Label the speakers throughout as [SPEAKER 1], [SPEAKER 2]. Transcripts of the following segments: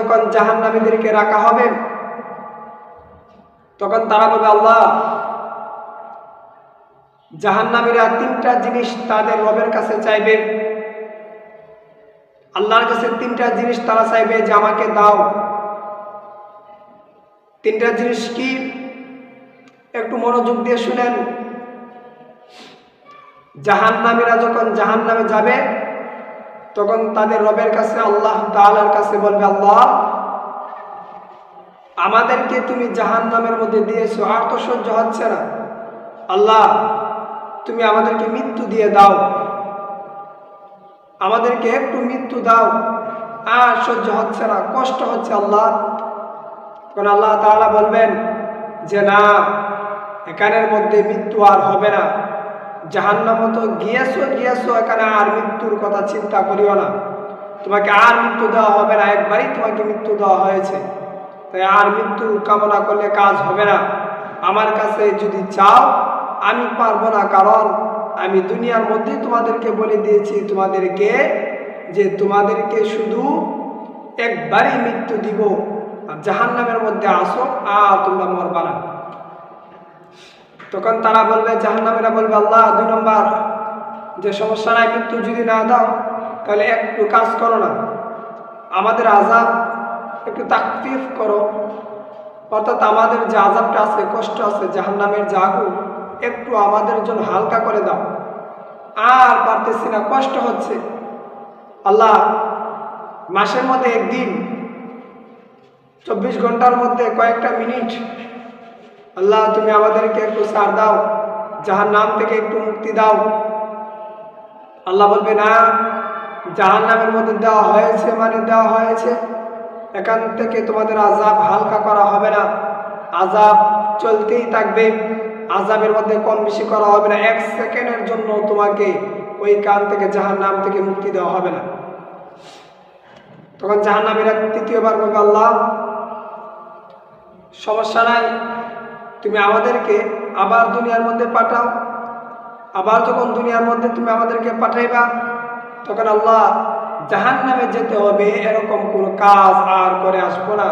[SPEAKER 1] যখন জাহান্নামীদেরকে রাখা হবে, তখন তারা বলবে, আল্লাহ, জাহান্নামীরা তিনটা জিনিস তাদের রবের কাছে চাইবে। আল্লাহর কাছে তিনটা জিনিস তারা চাইবে যে আমাকে দাও। তিনটা জিনিস কি? একটু মনোযোগ দিয়ে শুনেন। জাহান্নামীরা যখন জাহান্নামে যাবে তখন তাদের রবের কাছে, আল্লাহ তাআলার কাছে বলবে, আল্লাহ, আমাদেরকে তুমি জাহান্নামের মধ্যে দিয়েছ, আর তো সহ্য হচ্ছে না। আল্লাহ, তুমি আমাদেরকে মৃত্যু দিয়ে দাও। আমাদেরকে একটু মৃত্যু দাও, আর সহ্য হচ্ছে না, কষ্ট হচ্ছে আল্লাহ। তখন আল্লাহ তাআলা বলবেন যে, না, এখানের মধ্যে মৃত্যু আর হবে না। জাহান্নাম তো গিয়েছো গিয়েছো, এখানে আর মৃত্যুর কথা চিন্তা করিও না। তোমাকে আর মৃত্যু দেওয়া হবে না, একবারই তোমাকে মৃত্যু দেওয়া হয়েছে। তাই আর মৃত্যু কামনা করলে কাজ হবে না। আমার কাছে যদি চাও, আমি পারব না, কারণ আমি দুনিয়ার মধ্যেই তোমাদেরকে বলে দিয়েছি, তোমাদেরকে, যে তোমাদেরকে শুধু একবারই মৃত্যু দিব। জাহান্নামের মধ্যে আসো, আর তোমরা মরবা না। তখন তারা বলবে, জাহান্নামীরা বলবে, আল্লাহ, দুই নম্বর, যে সমস্যা নাই মৃত্যু যদি না দাও, তাহলে একটু কাজ করো না। আমাদের আজাব একটু তাকতিফ করো। অর্থাৎ আমাদের যে আজাবটা আছে, কষ্ট আছে, জাহান্নামের আগুন একটু আমাদের জন্য হালকা করে দাও। আর পারতেছি না, কষ্ট হচ্ছে। আল্লাহ, মাসের মধ্যে একদিন, চব্বিশ ঘণ্টার মধ্যে কয়েকটা মিনিট আল্লাহ, তুমি আমাদেরকে একটু সার দাও যাহার নাম থেকে একটু মুক্তি দাও। আল্লাহ বলবে, না জাহান নামের মধ্যে দেওয়া হয়েছে মানে দেওয়া হয়েছে। এখান থেকে তোমাদের আজাব হালকা করা হবে না। আজাব চলতেই থাকবে। আজাবের মধ্যে কম বেশি করা হবে না। এক সেকেন্ডের জন্য তোমাকে ওই কান থেকে জাহান নাম থেকে মুক্তি দেওয়া হবে না। তখন জাহান নামেরা তৃতীয়বার বলবে, আল্লাহ, সমস্যা নাই। তুমি আমাদেরকে আবার দুনিয়ার মধ্যে পাঠাও। আবার যখন দুনিয়ার মধ্যে তুমি আমাদেরকে পাঠাইবা, তখন আল্লাহ জাহান নামে যেতে হবে এরকম কোনো কাজ আর করে আসব না।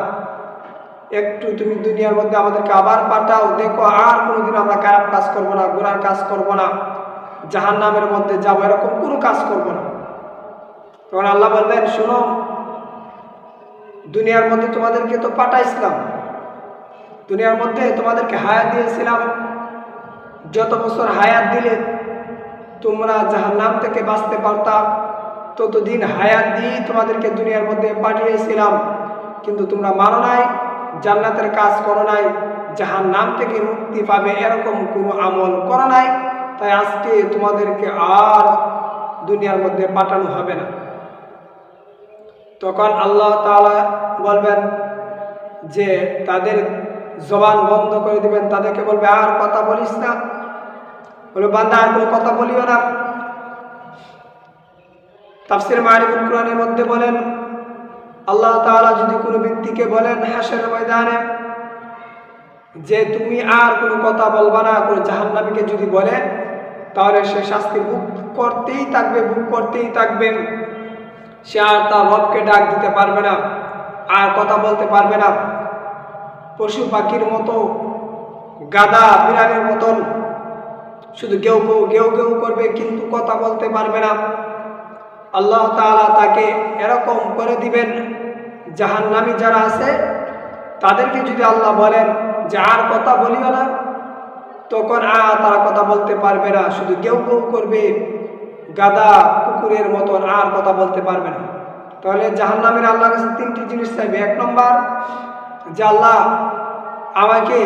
[SPEAKER 1] একটু তুমি দুনিয়ার মধ্যে আমাদেরকে আবার পাঠাও, দেখো আর কোনোদিন আমরা খারাপ কাজ করব না, গুনার কাজ করব না। জাহান নামের মধ্যে যাব এরকম কোনো কাজ করব না। তখন আল্লাহ বলবেন, শোনো, দুনিয়ার মধ্যে তোমাদেরকে তো পাঠাইছিলাম। দুনিয়ার মধ্যে তোমাদেরকে হায়াত দিয়েছিলাম। যত বছর হায়াত দিলে তোমরা যাহার নাম থেকে বাঁচতে পারতাম ততদিন হায়াত দিয়ে তোমাদেরকে দুনিয়ার মধ্যে পাঠিয়েছিলাম। কিন্তু তোমরা মানো নাই, জান্নাতের কাজ করো নাই যাহার নাম থেকে মুক্তি পাবে এরকম কোনো আমল করো নাই। তাই আজকে তোমাদেরকে আর দুনিয়ার মধ্যে পাঠানো হবে না। তখন আল্লাহ তাআলা বলবেন যে তাদের জবান বন্ধ করে দিবেন, তাদেরকে বলবে, আর কথা বলিস না। বলবে বান্দা, আর কোনো কথা বলিও না। তাফসির মারিফুল কোরআনের মধ্যে বলেন, আল্লাহ তাআলা যদি কোনো ব্যক্তিকে বলেন হাসের ময়দানে যে তুমি আর কোনো কথা বলবা না, কোনো জাহান্নামীকে যদি বলে, তাহলে সে শাস্তি বুক করতেই থাকবে বুক করতেই থাকবে। সে আর তার রবকে ডাক দিতে পারবে না, আর কথা বলতে পারবে না। পশু পাখির মতো গাদা বিড়ালের মতন। শুধু কেউ কেউ কেউ কেউ করবে, কিন্তু কথা বলতে পারবে না। আল্লাহ তাআলা তাকে এরকম করে দিবেন, জাহান্নামী যারা আছে, তাদেরকে যদি আল্লাহ বলেন যে আর কথা বলিও না, তখন আর তারা কথা বলতে পারবে না। শুধু কেউ কেউ করবে গাদা কুকুরের মতন আর কথা বলতে পারবে না। তাহলে জাহান্নামের আল্লাহ কাছে তিনটি জিনিস চাইবে। এক নম্বর যে আল্লাহ আমাকে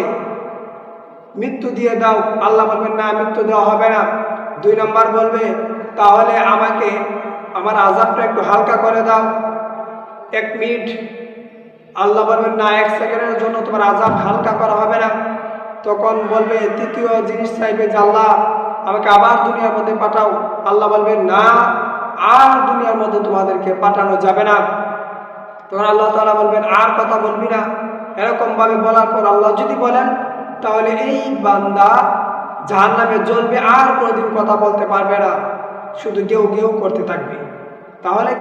[SPEAKER 1] মৃত্যু দিয়ে দাও, আল্লাহ বলবেন, না, মৃত্যু দেওয়া হবে না। দুই নম্বর বলবে, তাহলে আমাকে আমার আজাবটা একটু হালকা করে দাও। এক মিনিট, আল্লাহ বলবেন, না, এক সেকেন্ডের জন্য তোমার আজাব হালকা করা হবে না। তখন বলবে, তৃতীয় জিনিস চাইবে যে আল্লাহ, আমাকে আবার দুনিয়ার মধ্যে পাঠাও। আল্লাহ বলবেন, না, আর দুনিয়ার মধ্যে তোমাদেরকে পাঠানো যাবে না। তখন আল্লাহ তালা বলবেন, আর কথা বলবি না। এরকম ভাবে বলার পর আল্লাহ যদি বলেন, তাহলে এই বান্দা জাহান নামে জ্বলবে আর কোনোদিন কথা বলতে পারবে না। শুধু কেউ কেউ করতে থাকবে। তাহলে